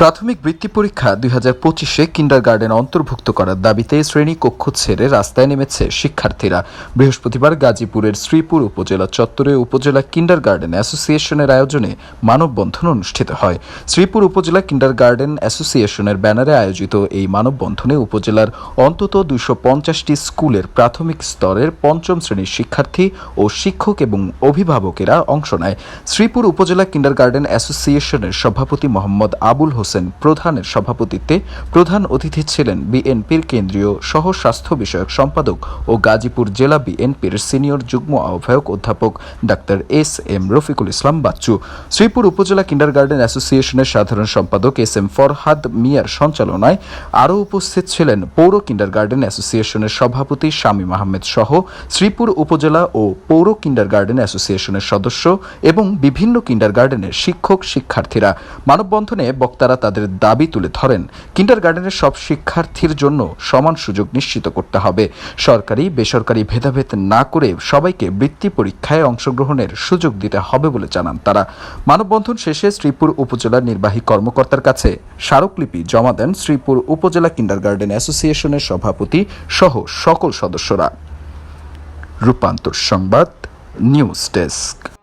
প্রাথমিক বৃত্তি পরীক্ষা দুই হাজার পঁচিশে কিন্ডার গার্ডেন অন্তর্ভুক্ত করার দাবিতে শ্রেণি কক্ষ ছেড়ে রাস্তায় নেমেছে শিক্ষার্থীরা। বৃহস্পতিবার গাজীপুরের শ্রীপুর উপজেলা চত্বরে উপজেলা কিন্ডার গার্ডেন অ্যাসোসিয়েশনের আয়োজনে মানববন্ধন অনুষ্ঠিত হয়। শ্রীপুর উপজেলা কিন্ডার গার্ডেন অ্যাসোসিয়েশনের ব্যানারে আয়োজিত এই মানববন্ধনে উপজেলার অন্তত দুইশো পঞ্চাশটি স্কুলের প্রাথমিক স্তরের পঞ্চম শ্রেণির শিক্ষার্থী ও শিক্ষক এবং অভিভাবকেরা অংশ নেয়। শ্রীপুর উপজেলা কিন্ডার গার্ডেন অ্যাসোসিয়েশনের সভাপতি মোহাম্মদ আবুল হোসেন প্রধানের সভাপতিত্বে প্রধান অতিথি ছিলেন বিএনপির কেন্দ্রীয় সহ স্বাস্থ্য বিষয়ক সম্পাদক ও গাজীপুর জেলা বিএনপির সিনিয়র যুগ্ম আহ্বায়ক অধ্যাপক doctor S M Rafiqul Islam Bachchu, Sreepur উপজেলা কিন্ডার গার্ডেন অ্যাসোসিয়েশনের সাধারণ সম্পাদক এস এম ফরহাদ মিয়ার সঞ্চালনায় আরও উপস্থিত ছিলেন পৌর কিন্ডার গার্ডেন অ্যাসোসিয়েশনের সভাপতি শামীম আহমেদ সহ শ্রীপুর উপজেলা ও পৌর কিন্ডার গার্ডেন অ্যাসোসিয়েশনের সদস্য এবং বিভিন্ন কিন্ডার গার্ডেনের শিক্ষক শিক্ষার্থীরা মানববন্ধনে বক্তারা তাদের দাবি তুলে ধরেন। কিন্ডার গার্ডেনের সব শিক্ষার্থীর জন্য সমান সুযোগ নিশ্চিত করতে হবে। সরকারি, বেসরকারি ভেদাভেদ না করে সবাইকে বৃত্তি পরীক্ষায় অংশগ্রহণের সুযোগ দিতে হবে বলে জানান তারা। মানববন্ধন শেষে শ্রীপুর উপজেলার নির্বাহী কর্মকর্তার কাছে স্মারকলিপি জমা দেন শ্রীপুর উপজেলা কিন্ডার গার্ডেন অ্যাসোসিয়েশনের সভাপতি সহ সকল সদস্যরা। রূপান্তর সংবাদ, নিউজ ডেস্ক।